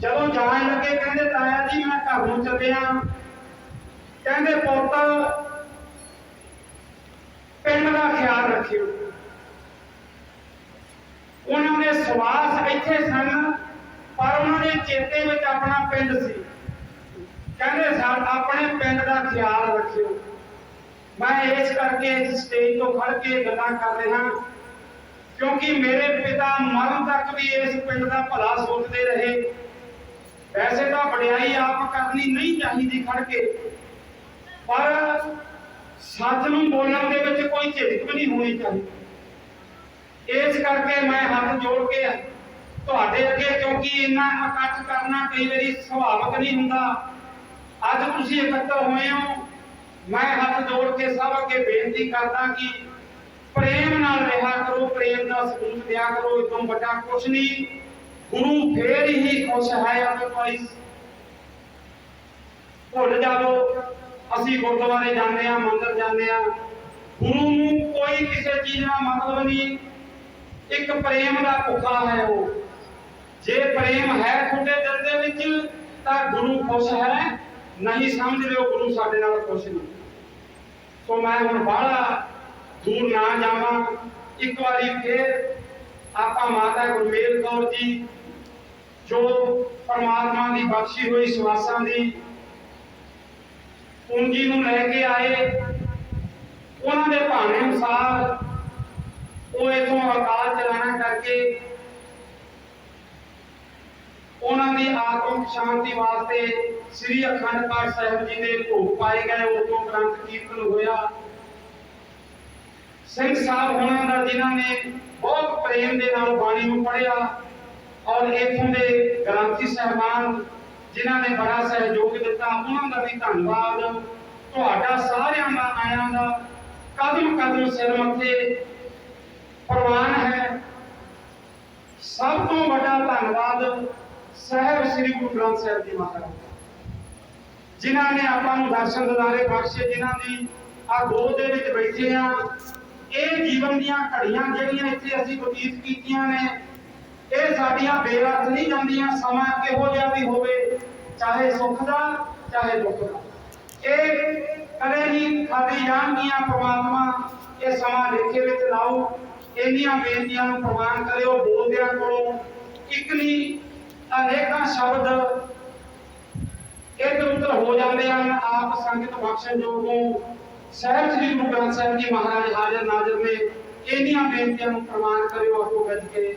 ਜਦੋਂ ਜਾਣ ਲੱਗੇ, ਕਹਿੰਦੇ ਤਾਇਆ ਜੀ, ਮੈਂ ਘਰ ਨੂੰ ਚੱਲਿਆ। ਕਹਿੰਦੇ, ਪੁੱਤ, ਪਿੰਡ ਦਾ ਖਿਆਲ ਰੱਖਿਓ। ਉਹਨਾਂ ਦੇ ਸਵਾਸ ਇੱਥੇ ਸਨ, ਪਰ ਉਹਨਾਂ ਦੇ ਚੇਤੇ ਵਿੱਚ ਆਪਣਾ ਪਿੰਡ ਸੀ। ਕਹਿੰਦੇ, ਸਰ, ਆਪਣੇ ਪਿੰਡ ਦਾ ਖਿਆਲ ਰੱਖਿਓ। ਮੈਂ ਇਸ ਕਰਕੇ ਇਸ ਸਟੇਜ ਤੋਂ ਖੜ ਕੇ ਗੱਲਾਂ ਕਰ ਰਿਹਾ ਕਿਉਂਕਿ ਮੇਰੇ ਪਿਤਾ ਮਰਨ ਤੱਕ ਵੀ ਇਸ ਪਿੰਡ ਦਾ ਭਲਾ ਸੋਚਦੇ ਰਹੇ। ਵੈਸੇ ਤਾਂ ਵਡਿਆਈ ਆਪ ਕਰਨੀ ਨਹੀਂ ਚਾਹੀਦੀ ਖੜ ਕੇ। ਪਰ ਸੱਚ ਨੂੰ ਬੋਲਣ ਦੇ ਵਿੱਚ ਕੋਈ ਝਿਜਕ ਨਹੀਂ ਹੋਣੀ ਚਾਹੀਦੀ। ਇਸ ਕਰਕੇ ਮੈਂ ਹੱਥ ਜੋੜ ਕੇ ਤੁਹਾਡੇ ਅੱਗੇ ਕਿਉਂਕਿ ਇੰਨਾ ਇਕੱਠ ਕਰਨਾ ਕਈ ਵਾਰੀ ਸੁਭਾਵਕ ਨਹੀਂ ਹੁੰਦਾ। ਅੱਜ ਤੁਸੀਂ ਇਕੱਤਰ ਹੋਏ ਹੋ, ਮੈਂ ਹੱਥ ਜੋੜ ਕੇ ਸਭ ਅੱਗੇ ਬੇਨਤੀ ਕਰਦਾ ਕਿ ਪ੍ਰੇਮ ਨਾਲ ਰਿਹਾ ਕਰੋ, ਪ੍ਰੇਮ ਦਾ ਸਬੂਤ ਦਿਆ ਕਰੋ ਇਹ ਵੱਡਾ ਕੁਛ ਨਹੀਂ। ਗੁਰੂ ਫੇਰ ਹੀ ਖੁਸ਼ ਹੈ ਅਦਰਵਾਈਜ਼ ਭੁੱਲ ਜਾਵੋ, ਅਸੀਂ ਗੁਰਦੁਆਰੇ ਜਾਂਦੇ ਆ ਮੰਦਰ ਜਾਂਦੇ ਆ ਗੁਰੂ ਨੂੰ ਕੋਈ ਕਿਸੇ ਚੀਜ਼ ਨਾਲ ਮਤਲਬ ਨਹੀਂ। ਇੱਕ ਪ੍ਰੇਮ ਦਾ ਭੁੱਖਾ ਹੈ ਉਹ। ਜੇ ਪ੍ਰੇਮ ਹੈ ਤੁਹਾਡੇ ਦਿਲ ਦੇ ਵਿੱਚ, ਤਾਂ ਗੁਰੂ ਖੁਸ਼ ਹੈ। ਨਹੀਂ ਸਮਝ ਲਿਓ ਗੁਰੂ ਸਾਡੇ ਨਾਲ ਖੁਸ਼ ਨਹੀਂ ਸੋ ਮੈਂ ਹੁਣ ਬਾਹਲਾ ਦੂਰ ਨਾ ਜਾਵਾਂ। ਇੱਕ ਵਾਰੀ ਫੇਰ ਆਪਾਂ ਮਾਤਾ ਗੁਰਮੇਲ ਕੌਰ ਜੀ ਜੋ ਪਰਮਾਤਮਾ ਦੀ ਬਖਸ਼ੀ ਹੋਈ ਸਵਾਸਾਂ ਦੀ, ਪੂੰਜੀ ਨੂੰ ਲੈ ਕੇ ਆਏ, ਉਹਨਾਂ ਦੇ ਭਾਣੇ ਅਨੁਸਾਰ ਉਹ ਇਥੋਂ ਅਕਾਲ ਚਲਾਣਾ ਕਰਕੇ ਉਹਨਾਂ ਦੀ ਆਤਮਿਕ ਸ਼ਾਂਤੀ ਵਾਸਤੇ ਸ੍ਰੀ ਅਖੰਡ ਪਾਠ ਸਾਹਿਬ ਜੀ ਦੇ ਭੋਗ ਪਾਏ ਗਏ ਉਦੋਂ ਗ੍ਰੰਥ ਕੀਰਤਨ ਹੋਇਆ। ਸਿੰਘ ਸਾਹਿਬ ਹੋਣਾ ਦਾ ਜਿਨ੍ਹਾਂ ਨੇ ਬਹੁਤ ਪ੍ਰੇਮ ਦੇ ਨਾਲ ਬਾਣੀ ਨੂੰ ਪੜਿਆ ਔਰ ਇਥੋਂ ਦੇ ਗ੍ਰੰਥੀ ਸਹਿਬਾਨ ਜਿਨ੍ਹਾਂ ਨੇ ਬੜਾ ਸਹਿਯੋਗ ਦਿੱਤਾ, ਉਹਨਾਂ ਦਾ ਵੀ ਧੰਨਵਾਦ। ਤੁਹਾਡਾ ਸਾਰਿਆਂ ਦਾ, ਆਇਆਂ ਦਾ ਕਦਮ ਕਦਮ ਸਿਰ ਮੱਥੇ ਪ੍ਰਵਾਨ ਹੈ। ਸਭ ਤੋਂ ਵੱਡਾ ਧੰਨਵਾਦ ਸਾਹਿਬ ਸ੍ਰੀ ਗੁਰੂ ਗ੍ਰੰਥ ਸਾਹਿਬ ਜੀ ਮਹਾਰਾਜ ਜਿਨ੍ਹਾਂ ਨੇ ਆਪਾਂ ਨੂੰ ਦਰਸ਼ਨ ਦਿਦਾਰੇ ਬਖਸ਼ੇ, ਜਿਨ੍ਹਾਂ ਦੀ ਆ ਗੋਦ ਦੇ ਵਿੱਚ ਬੈਠੇ ਆ, ਇਹ ਜੀਵਨ ਦੀਆਂ ਘੜੀਆਂ ਜਿਹੜੀਆਂ ਇੱਥੇ ਅਸੀਂ ਬਤੀਤ ਕੀਤੀਆਂ ਨੇ ਇਹ ਸਾਡੀਆਂ ਬੇਅਰਥ ਨਹੀਂ ਜਾਂਦੀਆਂ, ਸਮਾਂ ਕਿਹੋ ਜਿਹਾ ਵੀ ਹੋਵੇ, ਚਾਹੇ ਸੁੱਖ ਦਾ, ਚਾਹੇ ਦੁੱਖ ਦਾ। ਇਹ ਕਦੇ ਨਹੀਂ ਖਾਦੀ ਜਾਣਗੀਆਂ ਪ੍ਰਮਾਤਮਾ ਇਹ ਸਮਾਂ ਲੇਖੇ ਵਿੱਚ ਲਾਓ, ਇੰਨੀਆਂ ਬੇਨਤੀਆਂ ਨੂੰ ਪ੍ਰਵਾਨ ਕਰਿਓ, ਬੋਲਦਿਆਂ ਕੋਲੋਂ ਇੱਕ ਨਹੀਂ ਅਨੇਕਾਂ ਸ਼ਬਦ ਇੱਧਰ ਉੱਧਰ ਹੋ ਜਾਂਦੇ ਹਨ। ਆਪ ਸੰਗਤ ਬਖਸ਼ਣ ਜੋਗੋਂ ਸਾਹਿਬ ਸ੍ਰੀ ਗੁਰੂ ਗ੍ਰੰਥ ਸਾਹਿਬ ਜੀ ਮਹਾਰਾਜ ਹਾਜ਼ਰ ਨਾਜ਼ਰ ਨੇ ਇੰਨੀਆਂ ਬੇਨਤੀਆਂ ਨੂੰ ਪ੍ਰਵਾਨ ਕਰਿਓ ਆਪੋ ਗੱਜ ਕੇ।